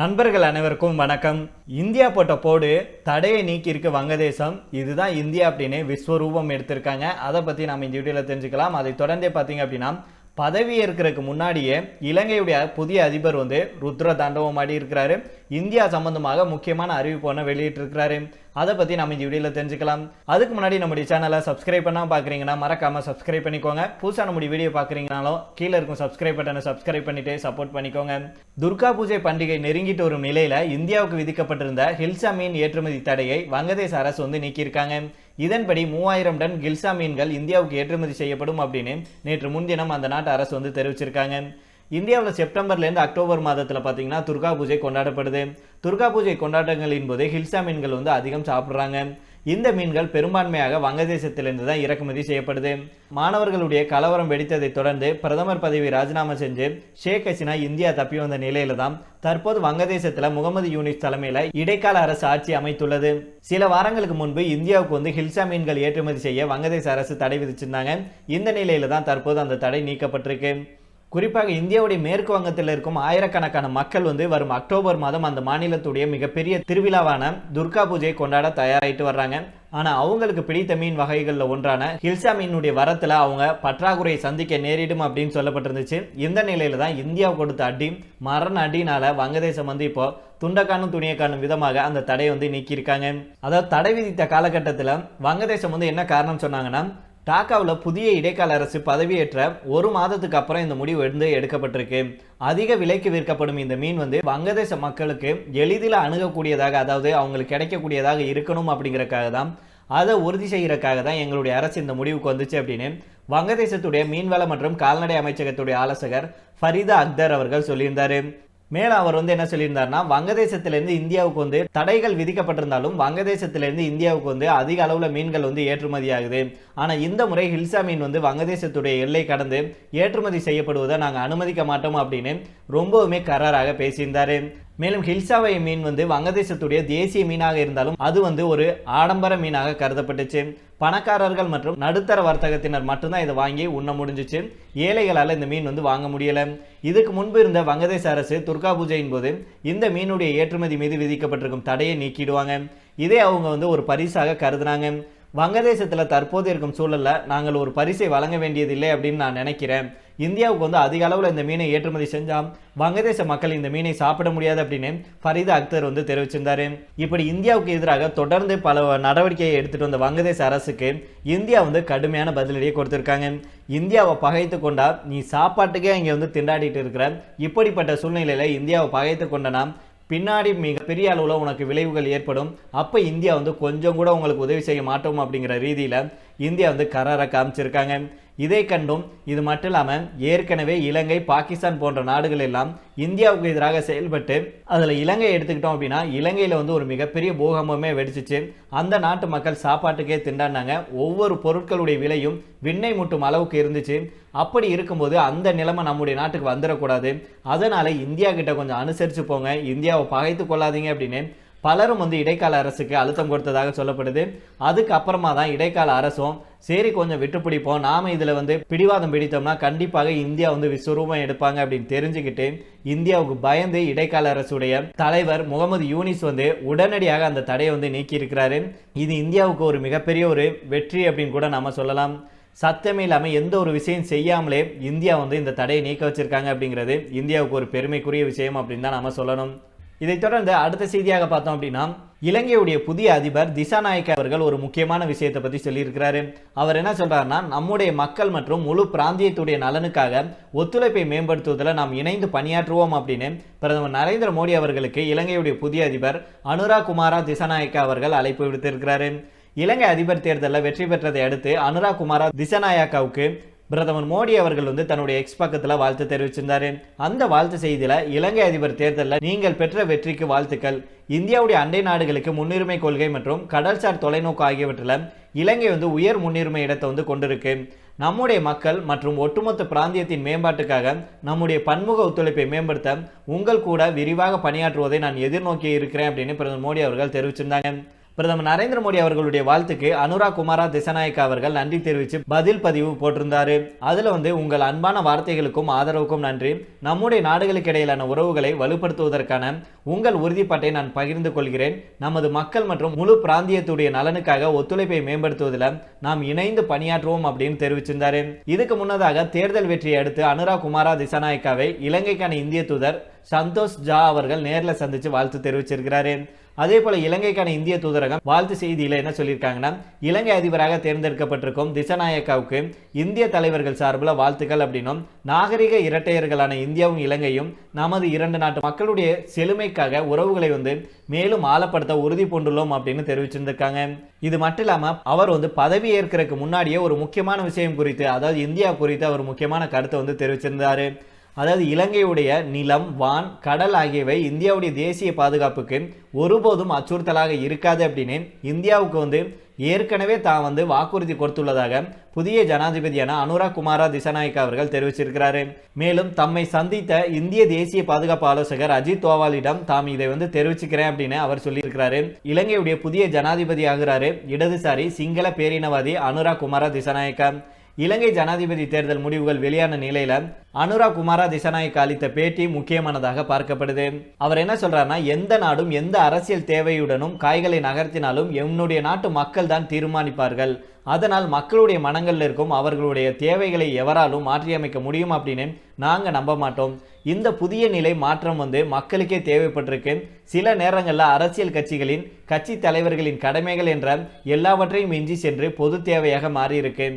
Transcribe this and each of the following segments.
நண்பர்கள் அனைவருக்கும் வணக்கம். இந்தியா போட்ட போடு தடையை நீக்கியிருக்கு வங்கதேசம். இதுதான் இந்தியா அப்படின்னு விஸ்வரூபம் எடுத்திருக்காங்க. அதை பற்றி நம்ம இந்த வீடியோவில் தெரிஞ்சுக்கலாம். அதை தொடர்ந்தே பார்த்தீங்க அப்படின்னா பதவி ஏற்கிறதுக்கு முன்னாடியே இலங்கையுடைய புதிய அதிபர் வந்து ருத்ர தாண்டவம் ஆடி இருக்கிறாரு. இந்தியா சம்பந்தமாக முக்கியமான அறிவிப்பு ஒன்று வெளியிட்டிருக்கிறாரு. அதை பற்றி நம்ம இந்த வீடியோவில் தெரிஞ்சுக்கலாம். அதுக்கு முன்னாடி நம்முடைய சேனலை சப்ஸ்கிரைப் பண்ணால் பார்க்குறீங்கன்னா மறக்காமல் சப்ஸ்கிரைப் பண்ணிக்கோங்க. புதுசாக நம்முடைய வீடியோ பார்க்குறீங்கனாலும் கீழே இருக்கும் சப்ஸ்கிரைப் பட்டனை சப்ஸ்கிரைப் பண்ணிட்டு சப்போர்ட் பண்ணிக்கோங்க. துர்கா பூஜை பண்டிகை நெருங்கிட்டு வரும் நிலையில் இந்தியாவுக்கு விதிக்கப்பட்டிருந்த ஹில்சா மீன் ஏற்றுமதி தடையை வங்கதேச அரசு வந்து நீக்கியிருக்காங்க. இதன்படி மூவாயிரம் டன் கில்சா மீன்கள் இந்தியாவுக்கு ஏற்றுமதி செய்யப்படும் அப்படின்னு நேற்று முன்தினம் அந்த நாட்டு அரசு வந்து தெரிவிச்சிருக்காங்க. இந்தியாவில் செப்டம்பர்லேருந்து அக்டோபர் மாதத்தில் பார்த்தீங்கன்னா துர்கா பூஜை கொண்டாடப்படுது. துர்கா பூஜை கொண்டாட்டங்களின் போது ஹில்சா மீன்கள் வந்து அதிகம் சாப்பிட்றாங்க. இந்த மீன்கள் பெரும்பான்மையாக வங்கதேசத்திலிருந்து தான் இறக்குமதி செய்யப்படுது. மாணவர்களுடைய கலவரம் வெடித்ததை தொடர்ந்து பிரதமர் பதவி ராஜினாமா செஞ்சு ஷேக் ஹசினா இந்தியா தப்பி வந்த நிலையில தான் தற்போது வங்கதேசத்தில் முகமது யூனிஸ் தலைமையில இடைக்கால அரசு ஆட்சி அமைத்துள்ளது. சில வாரங்களுக்கு முன்பு இந்தியாவுக்கு வந்து ஹில்சா மீன்கள் ஏற்றுமதி செய்ய வங்கதேச அரசு தடை விதிச்சிருந்தாங்க. இந்த நிலையில தான் தற்போது அந்த தடை நீக்கப்பட்டிருக்கு. குறிப்பாக இந்தியாவுடைய மேற்கு வங்கத்தில் இருக்கும் ஆயிரக்கணக்கான மக்கள் வந்து வரும் அக்டோபர் மாதம் அந்த மாநிலத்துடைய மிகப்பெரிய திருவிழாவான துர்கா பூஜையை கொண்டாட தயாராகிட்டு வர்றாங்க. ஆனால் அவங்களுக்கு பிடித்த மீன் வகைகளில் ஒன்றான ஹில்சா மீனுடைய வரத்தில் அவங்க பற்றாக்குறையை சந்திக்க நேரிடும் அப்படின்னு சொல்லப்பட்டிருந்துச்சு. இந்த நிலையில தான் இந்தியா கொடுத்த அடி மரண அடினால வங்கதேசம் வந்து இப்போ துண்டக்கானும் துணியை காணும் விதமாக அந்த தடையை வந்து நீக்கியிருக்காங்க. அதாவது தடை விதித்த காலகட்டத்தில் வங்கதேசம் வந்து என்ன காரணம் சொன்னாங்கன்னா டாக்காவில் புதிய இடைக்கால அரசு பதவியேற்ற ஒரு மாதத்துக்கு அப்புறம் இந்த முடிவு வந்து எடுக்கப்பட்டிருக்கு. அதிக விலைக்கு விற்கப்படும் இந்த மீன் வந்து வங்கதேச மக்களுக்கு எளிதில் அணுகக்கூடியதாக அதாவது அவங்களுக்கு கிடைக்கக்கூடியதாக இருக்கணும் அப்படிங்கிறக்காக தான் அதை உறுதி செய்கிறக்காக தான் எங்களுடைய அரசு இந்த முடிவுக்கு வந்துச்சு அப்படின்னு வங்கதேசத்துடைய மீன்வள மற்றும் கால்நடை அமைச்சகத்துடைய ஆலோசகர் ஃபரிதா அக்தர் அவர்கள் சொல்லியிருந்தார். மேலும் அவர் வந்து என்ன சொல்லியிருந்தார்னா வங்கதேசத்திலிருந்து இந்தியாவுக்கு வந்து தடைகள் விதிக்கப்பட்டிருந்தாலும் வங்கதேசத்திலிருந்து இந்தியாவுக்கு வந்து அதிக அளவில் மீன்கள் வந்து ஏற்றுமதி ஆகுது. ஆனால் இந்த முறை ஹில்சா மீன் வந்து வங்கதேசத்துடைய எல்லை கடந்து ஏற்றுமதி செய்யப்படுவதை நாங்கள் அனுமதிக்க மாட்டோம் அப்படின்னு ரொம்பவுமே கராராக பேசியிருந்தாரு. மேலும் ஹில்சாவை மீன் வந்து வங்கதேசத்துடைய தேசிய மீனாக இருந்தாலும் அது வந்து ஒரு ஆடம்பர மீனாக கருதப்பட்டுச்சு. பணக்காரர்கள் மற்றும் நடுத்தர வர்த்தகத்தினர் மட்டும்தான் இதை வாங்கி உண்ண முடிஞ்சிச்சு. ஏழைகளால் இந்த மீன் வந்து வாங்க முடியலை. இதுக்கு முன்பு இருந்த வங்கதேச அரசு துர்கா பூஜையின் போது இந்த மீனுடைய ஏற்றுமதி மீது விதிக்கப்பட்டிருக்கும் தடையை நீக்கிடுவாங்க. இதே அவங்க வந்து ஒரு பரிசாக கருதுனாங்க. வங்கதேசத்தில் தற்போது இருக்கும் சூழலில் நாங்கள் ஒரு பரிசை வழங்க வேண்டியதில்லை அப்படின்னு நான் நினைக்கிறேன். இந்தியாவுக்கு வந்து அதிக அளவில் இந்த மீனை ஏற்றுமதி செஞ்சால் வங்கதேச மக்கள் இந்த மீனை சாப்பிட முடியாது அப்படின்னு ஃபரீதா அக்தர் வந்து தெரிவிச்சிருந்தாரு. இப்படி இந்தியாவுக்கு எதிராக தொடர்ந்து பல நடவடிக்கையை எடுத்துட்டு வந்த வங்கதேச அரசுக்கு இந்தியா வந்து கடுமையான பதிலடியை கொடுத்துருக்காங்க. இந்தியாவை பகைத்து கொண்டா நீ சாப்பாட்டுக்கே இங்கே வந்து திண்டாடிட்டு இருக்கிற. இப்படிப்பட்ட சூழ்நிலையில் இந்தியாவை பகைத்து கொண்டனா? பின்னாடி மிக பெரிய அளவில் உனக்கு விளைவுகள் ஏற்படும். அப்போ இந்தியா வந்து கொஞ்சம் கூட உங்களுக்கு உதவி செய்ய மாட்டோம் அப்படிங்கிற ரீதியில் இந்தியா வந்து கரார காமிச்சிருக்காங்க. இதை கண்டும் இது மட்டும் இல்லாமல் ஏற்கனவே இலங்கை பாகிஸ்தான் போன்ற நாடுகள் எல்லாம் இந்தியாவுக்கு எதிராக செயல்பட்டு அதில் இலங்கை எடுத்துக்கிட்டோம் அப்படின்னா இலங்கையில் வந்து ஒரு மிகப்பெரிய பூகம்பமே வெடிச்சிச்சு. அந்த நாட்டு மக்கள் சாப்பாட்டுக்கே திண்டாடினாங்க. ஒவ்வொரு பொருட்களுடைய விலையும் விண்ணை முட்டும் அளவுக்கு இருந்துச்சு. அப்படி இருக்கும்போது அந்த நிலைமை நம்முடைய நாட்டுக்கு வந்துடக்கூடாது. அதனால் இந்தியா கிட்ட கொஞ்சம் அனுசரித்து போங்க. இந்தியாவை பகைத்து கொள்ளாதீங்க அப்படின்னு பலரும் வந்து இடைக்கால அரசுக்கு அழுத்தம் கொடுத்ததாக சொல்லப்படுது. அதுக்கப்புறமா தான் இடைக்கால அரசும் சரி கொஞ்சம் விட்டு பிடிப்போம் நாம இதில் வந்து பிடிவாதம் பிடித்தோம்னா கண்டிப்பாக இந்தியா வந்து விஸ்வரூபம் எடுப்பாங்க அப்படின்னு தெரிஞ்சுக்கிட்டு இந்தியாவுக்கு பயந்து இடைக்கால அரசுடைய தலைவர் முகமது யூனிஸ் வந்து உடனடியாக அந்த தடையை வந்து நீக்கியிருக்கிறாரு. இது இந்தியாவுக்கு ஒரு மிகப்பெரிய ஒரு வெற்றி அப்படின்னு கூட நாம சொல்லலாம். சத்தமே இல்லாமல் எந்த ஒரு விஷயம் செய்யாமலே இந்தியா வந்து இந்த தடையை நீக்க வச்சிருக்காங்க அப்படிங்கிறது இந்தியாவுக்கு ஒரு பெருமைக்குரிய விஷயம் அப்படின்னு தான் நாம சொல்லணும். இதைத் தொடர்ந்து அடுத்த செய்தியாக பார்த்தோம் அப்படின்னா இலங்கையுடைய புதிய அதிபர் திசாநாயக்க அவர்கள் ஒரு முக்கியமான விஷயத்தை பற்றி சொல்லியிருக்கிறாரு. அவர் என்ன சொல்றாருன்னா நம்முடைய மக்கள் மற்றும் முழு பிராந்தியத்துடைய நலனுக்காக ஒத்துழைப்பை மேம்படுத்துவதில் நாம் இணைந்து பணியாற்றுவோம் அப்படின்னு பிரதமர் நரேந்திர மோடி அவர்களுக்கு இலங்கையுடைய புதிய அதிபர் அனுரா குமாரா திசாநாயக்க அவர்கள் அழைப்பு விடுத்திருக்கிறாரு. இலங்கை அதிபர் தேர்தலில் வெற்றி பெற்றதை அடுத்து அனுரா குமாரா திசநாயக்காவுக்கு பிரதமர் மோடி அவர்கள் வந்து தன்னுடைய எக்ஸ் பக்கத்தில் வாழ்த்து தெரிவிச்சிருந்தாரு. அந்த வாழ்த்து செய்தியில் இலங்கை அதிபர் தேர்தலில் நீங்கள் பெற்ற வெற்றிக்கு வாழ்த்துக்கள். இந்தியாவுடைய அண்டை நாடுகளுக்கு முன்னுரிமை கொள்கை மற்றும் கடல்சார் தொலைநோக்கு ஆகியவற்றில் இலங்கை வந்து உயர் முன்னுரிமை இடத்தை வந்து கொண்டிருக்கு. நம்முடைய மக்கள் மற்றும் ஒட்டுமொத்த பிராந்தியத்தின் மேம்பாட்டுக்காக நம்முடைய பன்முக ஒத்துழைப்பை மேம்படுத்த உங்கள் கூட விரிவாக பணியாற்றுவதை நான் எதிர்நோக்கி இருக்கிறேன் அப்படின்னு பிரதமர் மோடி அவர்கள் தெரிவிச்சிருந்தாங்க. பிரதமர் நரேந்திர மோடி அவர்களுடைய வாழ்த்துக்கு அனுராக் குமாரா திசநாயக்கா அவர்கள் நன்றி தெரிவித்து பதில் பதிவு போட்டிருந்தாரு. அதில் வந்து உங்கள் அன்பான வார்த்தைகளுக்கும் ஆதரவுக்கும் நன்றி. நம்முடைய நாடுகளுக்கு இடையிலான உறவுகளை வலுப்படுத்துவதற்கான உங்கள் உறுதிப்பாட்டை நான் பகிர்ந்து கொள்கிறேன். நமது மக்கள் மற்றும் முழு பிராந்தியத்துடைய நலனுக்காக ஒத்துழைப்பை மேம்படுத்துவதில் நாம் இணைந்து பணியாற்றுவோம் அப்படின்னு தெரிவிச்சிருந்தாரு. இதுக்கு முன்னதாக தேர்தல் வெற்றியை அடுத்து அனுராக் குமாரா திசாநாயக்காவை இலங்கைக்கான இந்திய தூதர் சந்தோஷ் ஜா அவர்கள் நேரில் சந்திச்சு வாழ்த்து தெரிவிச்சிருக்கிறாரு. அதே போல இலங்கைக்கான இந்திய தூதரகம் வாழ்த்து செய்தியில் என்ன சொல்லியிருக்காங்கன்னா இலங்கை அதிபராக தேர்ந்தெடுக்கப்பட்டிருக்கும் திசநாயக்காவுக்கு இந்திய தலைவர்கள் சார்பில் வாழ்த்துக்கள் அப்படின்னும் நாகரிக இரட்டையர்களான இந்தியாவும் இலங்கையும் நமது இரண்டு நாட்டு மக்களுடைய செழுமைக்காக உறவுகளை வந்து மேலும் ஆழப்படுத்த உறுதி பூண்டுள்ளோம் அப்படின்னு தெரிவிச்சிருந்திருக்காங்க. இது மட்டும் இல்லாமல் அவர் வந்து பதவி ஏற்கிறதுக்கு முன்னாடியே ஒரு முக்கியமான விஷயம் குறித்து அதாவது இந்தியா குறித்து அவர் முக்கியமான கருத்தை வந்து தெரிவிச்சிருந்தாரு. அதாவது இலங்கையுடைய நிலம் வான் கடல் ஆகியவை இந்தியாவுடைய தேசிய பாதுகாப்புக்கு ஒருபோதும் அச்சுறுத்தலாக இருக்காது அப்படின்னு இந்தியாவுக்கு வந்து ஏற்கனவே தான் வந்து வாக்குறுதி கொடுத்துள்ளதாக புதிய ஜனாதிபதியான அனுராக் குமாரா திசநாயக்கா அவர்கள் தெரிவிச்சிருக்கிறாரு. மேலும் தம்மை சந்தித்த இந்திய தேசிய பாதுகாப்பு ஆலோசகர் அஜித் தோவாலிடம் தாம் இதை வந்து தெரிவிச்சுக்கிறேன் அப்படின்னு அவர் சொல்லியிருக்கிறாரு. இலங்கையுடைய புதிய ஜனாதிபதி ஆகிறாரு. இடதுசாரி சிங்கள பேரினவாதி அனுராக் குமாரா திசநாயக்கா. இலங்கை ஜனாதிபதி தேர்தல் முடிவுகள் வெளியான நிலையில அனுராக் குமாரா திசநாயக்க அளித்த பேட்டி முக்கியமானதாக பார்க்கப்படுது. அவர் என்ன சொல்றாருன்னா எந்த நாடும் எந்த அரசியல் தேவையுடனும் காய்களை நகர்த்தினாலும் என்னுடைய நாட்டு மக்கள் தான் தீர்மானிப்பார்கள். அதனால் மக்களுடைய மனங்களில் இருக்கும் அவர்களுடைய தேவைகளை எவராலும் மாற்றியமைக்க முடியும் அப்படின்னு நாங்கள் நம்ப மாட்டோம். இந்த புதிய நிலை மாற்றம் வந்து மக்களுக்கே தேவைப்பட்டிருக்கு. சில நேரங்களில் அரசியல் கட்சிகளின் கட்சி தலைவர்களின் கடமைகள் என்ற எல்லாவற்றையும் மிஞ்சி சென்று பொது தேவையாக மாறியிருக்கு.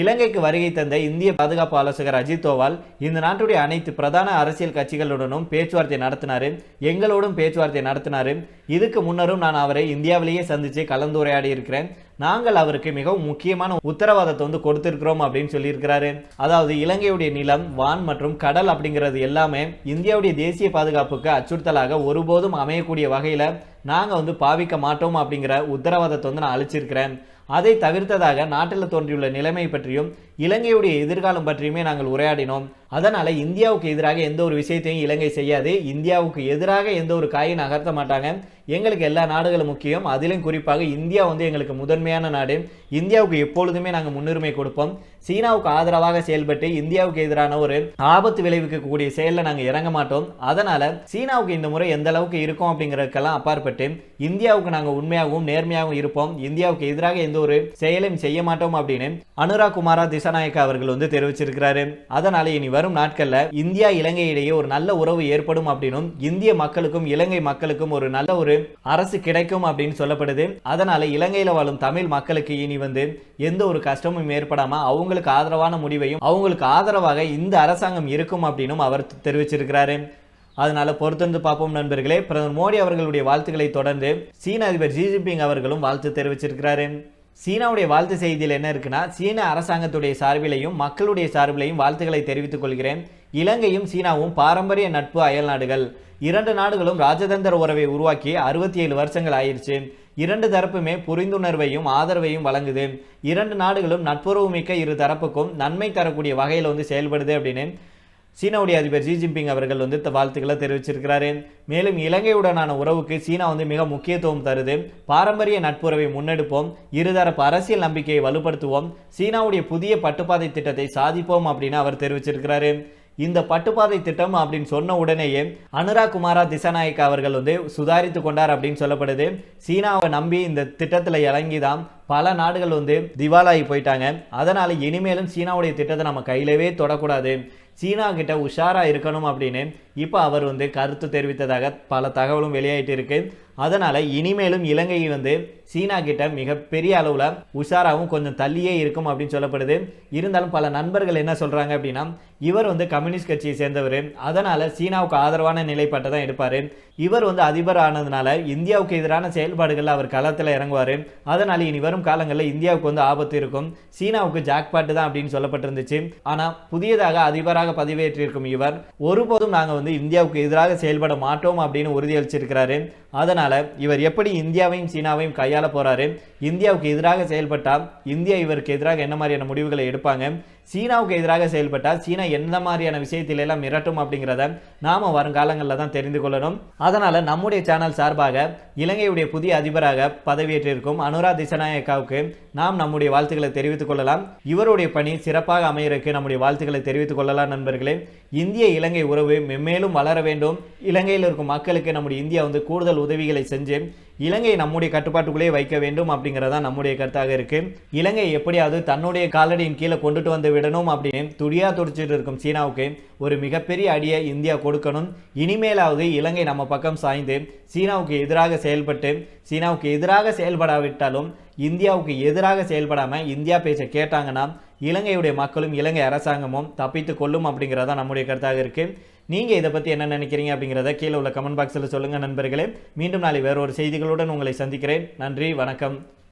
இலங்கைக்கு வருகை தந்த இந்திய பாதுகாப்பு ஆலோசகர் அஜித் தோவால் இந்த நாட்டுடைய அனைத்து பிரதான அரசியல் கட்சிகளுடனும் பேச்சுவார்த்தை நடத்தினாரு. எங்களோடும் பேச்சுவார்த்தை நடத்தினாரு. இதுக்கு முன்னரும் நான் அவரை இந்தியாவிலேயே சந்திச்சு கலந்துரையாடி இருக்கிறேன். நாங்கள் அவருக்கு மிகவும் முக்கியமான உத்தரவாதத்தை வந்து கொடுத்திருக்கிறோம் அப்படின்னு சொல்லியிருக்கிறாரு. அதாவது இலங்கையுடைய நிலம் வான் மற்றும் கடல் அப்படிங்கிறது எல்லாமே இந்தியாவுடைய தேசிய பாதுகாப்புக்கு அச்சுறுத்தலாக ஒருபோதும் அமையக்கூடிய வகையில நாங்கள் வந்து பாவிக்க மாட்டோம் அப்படிங்கிற உத்தரவாதத்தை வந்து நான் அழிச்சிருக்கிறேன் அதை தவிர்த்ததாக நாட்டில் தோன்றியுள்ள நிலைமை பற்றியும் இலங்கையுடைய எதிர்காலம் பற்றியுமே நாங்கள் உரையாடினோம். அதனால இந்தியாவுக்கு எதிராக எந்த ஒரு விஷயத்தையும் இலங்கை செய்யாது. இந்தியாவுக்கு எதிராக எந்த ஒரு காயை நகர்த்த மாட்டாங்க. எங்களுக்கு எல்லா நாடுகளும் முக்கியம். அதிலும் குறிப்பாக இந்தியா வந்து எங்களுக்கு முதன்மையான நாடு. இந்தியாவுக்கு எப்பொழுதுமே நாங்கள் முன்னுரிமை கொடுப்போம். சீனாவுக்கு ஆதரவாக செயல்பட்டு இந்தியாவுக்கு எதிரான ஒரு ஆபத்து விளைவிக்கக்கூடிய செயலில் நாங்கள் இறங்க மாட்டோம். அதனால சீனாவுக்கு இந்த முறை எந்த அளவுக்கு இருக்கும் அப்படிங்கிறதுக்கெல்லாம் அப்பாற்பட்டு இந்தியாவுக்கு நாங்கள் உண்மையாகவும் நேர்மையாகவும் இருப்போம். இந்தியாவுக்கு எதிராக எந்த ஒரு செயலையும் செய்ய மாட்டோம் அப்படின்னு அனுராக் குமாரா திசாநாயக்கா அவர்கள் வந்து தெரிவிச்சிருக்கிறாரு. அதனால இனி வரும் நாட்களில் இந்தியா இலங்கை இடையே ஒரு நல்ல உறவு ஏற்படும் அப்படின்னும் இந்திய மக்களுக்கும் இலங்கை மக்களுக்கும் ஒரு நல்ல ஒரு அரசு கிடைக்கும் அப்படின்னு சொல்லப்படுது. அதனால இலங்கையில வாழும் தமிழ் மக்களுக்கு இனி வந்து எந்த ஒரு கஷ்டமும் ஏற்படாம அவங்களுக்கு ஆதரவான முடிவையும் அவங்களுக்கு ஆதரவாக இந்த அரசாங்கம் இருக்கும் அப்படின்னும் அவர் தெரிவிச்சிருக்கிறாரு. அதனால பொறுத்திருந்து பார்ப்போம் நண்பர்களே. பிரதமர் மோடி அவர்களுடைய வாழ்த்துக்களை தொடர்ந்து சீன அதிபர் ஜி ஜின்பிங் அவர்களும் வாழ்த்து தெரிவிச்சிருக்கிறாரு. சீனாவுடைய வாழ்த்து செய்தியில் என்ன இருக்குன்னா சீன அரசாங்கத்துடைய சார்பிலையும் மக்களுடைய சார்பிலையும் வாழ்த்துக்களை தெரிவித்துக் கொள்கிறேன். இலங்கையும் சீனாவும் பாரம்பரிய நட்பு அயல் நாடுகள். இரண்டு நாடுகளும் ராஜதந்திர உறவை உருவாக்கி அறுபத்தி ஏழு வருஷங்கள் ஆயிடுச்சு இரண்டு தரப்புமே புரிந்துணர்வையும் ஆதரவையும் வழங்குது. இரண்டு நாடுகளும் நட்புறவு மிக்க இரு தரப்புக்கும் நன்மை தரக்கூடிய வகையில் வந்து செயல்படுது அப்படின்னு சீனாவுடைய அதிபர் ஜி ஜின்பிங் அவர்கள் வந்து வாழ்த்துக்களை தெரிவிச்சிருக்கிறாரு. மேலும் இலங்கையுடனான உறவுக்கு சீனா வந்து மிக முக்கியத்துவம் தருது. பாரம்பரிய நட்புறவை முன்னெடுப்போம். இருதரப்பு அரசியல் நம்பிக்கையை வலுப்படுத்துவோம். சீனாவுடைய புதிய பட்டுப்பாதை திட்டத்தை சாதிப்போம் அப்படின்னு அவர் தெரிவிச்சிருக்கிறாரு. இந்த பட்டுப்பாதை திட்டம் அப்படின்னு சொன்ன உடனேயே அனுராக் குமாரா திசாநாயக் அவர்கள் வந்து சுதாரித்து கொண்டார் அப்படின்னு சொல்லப்படுது. சீனாவை நம்பி இந்த திட்டத்தில் இறங்கி தான் பல நாடுகள் வந்து திவாலாகி போயிட்டாங்க. அதனால இனிமேலும் சீனாவுடைய திட்டத்தை நம்ம கையிலவே தொடக்கூடாது. சீனா கிட்ட உஷாரா இருக்கணும் அப்படின்னு இப்போ அவர் வந்து கருத்து தெரிவித்ததாக பல தகவலும் வெளியாகிட்டு இருக்கு. அதனால் இனிமேலும் இலங்கை வந்து சீனா கிட்ட மிகப்பெரிய அளவில் உஷாராவும் கொஞ்சம் தள்ளியே இருக்கும் அப்படின்னு சொல்லப்படுது. இருந்தாலும் பல நண்பர்கள் என்ன சொல்கிறாங்க அப்படின்னா இவர் வந்து கம்யூனிஸ்ட் கட்சியை சேர்ந்தவர். அதனால் சீனாவுக்கு ஆதரவான நிலைப்பாட்டை தான் எடுப்பார். இவர் வந்து அதிபர் ஆனதுனால இந்தியாவுக்கு எதிரான செயல்பாடுகளில் அவர் களத்தில் இறங்குவார். அதனால் இனி வரும் காலங்களில் இந்தியாவுக்கு வந்து ஆபத்து இருக்கும். சீனாவுக்கு ஜாக்பாட்டு தான் அப்படின்னு சொல்லப்பட்டிருந்துச்சு. ஆனால் புதியதாக அதிபராக பதிவேற்றிருக்கும் இவர் ஒருபோதும் நாங்கள் வந்து இந்தியாவுக்கு எதிராக செயல்பட மாட்டோம் அப்படின்னு உறுதியளிச்சிருக்கிறாரு. அதனால் இவர் எப்படி இந்தியாவையும் சீனாவையும் கையாள போகிறாரு இந்தியாவுக்கு எதிராக செயல்பட்டால் இந்தியா இவருக்கு எதிராக என்ன மாதிரியான முடிவுகளை எடுப்பாங்க? சீனாவுக்கு எதிராக செயல்பட்டால் சீனா எந்த மாதிரியான விஷயத்தில எல்லாம் மிரட்டும் அப்படிங்கிறத நாம வருங்காலங்களில் தான் தெரிந்து கொள்ளணும். அதனால நம்முடைய சேனல் சார்பாக இலங்கையுடைய புதிய அதிபராக பதவியேற்றிருக்கும் அனுரா திசநாயக்காவுக்கு நாம் நம்முடைய வாழ்த்துக்களை தெரிவித்துக் கொள்ளலாம். இவருடைய பணி சிறப்பாக அமையறக்கு நம்முடைய வாழ்த்துக்களை தெரிவித்துக் கொள்ளலாம் நண்பர்களே. இந்திய இலங்கை உறவு மென்மேலும் வளர வேண்டும். இலங்கையில் இருக்கும் மக்களுக்கு நம்முடைய இந்தியா வந்து கூடுதல் உதவிகளை செஞ்சு இலங்கை நம்முடைய கட்டுப்பாட்டுக்குள்ளே வைக்க வேண்டும் அப்படிங்கிறதா நம்முடைய கருத்தாக இருக்கு. இலங்கை எப்படியாவது தன்னுடைய காலடியின் கீழே கொண்டுட்டு வந்து விடணும் அப்படின்னு துடியா துடிச்சிட்டு இருக்கும் சீனாவுக்கு ஒரு மிகப்பெரிய அடியை இந்தியா கொடுக்கணும். இனிமேலாவது இலங்கை நம்ம பக்கம் சாய்ந்து சீனாவுக்கு எதிராக செயல்பட்டு சீனாவுக்கு எதிராக செயல்படாவிட்டாலும் இந்தியாவுக்கு எதிராக செயல்படாமல் இந்தியா பேச்ச கேட்டாங்கன்னா இலங்கையுடைய மக்களும் இலங்கை அரசாங்கமும் தப்பித்து கொள்ளும் அப்படிங்கிறதா நம்முடைய கருத்தாக இருக்குது நீங்கள் இதை பற்றி என்ன நினைக்கிறீங்க அப்படிங்கிறத கீழே உள்ள கமெண்ட் பாக்ஸில் சொல்லுங்கள் நண்பர்களே. மீண்டும் நாளை வேறொரு செய்திகளுடன் உங்களை சந்திக்கிறேன். நன்றி வணக்கம்.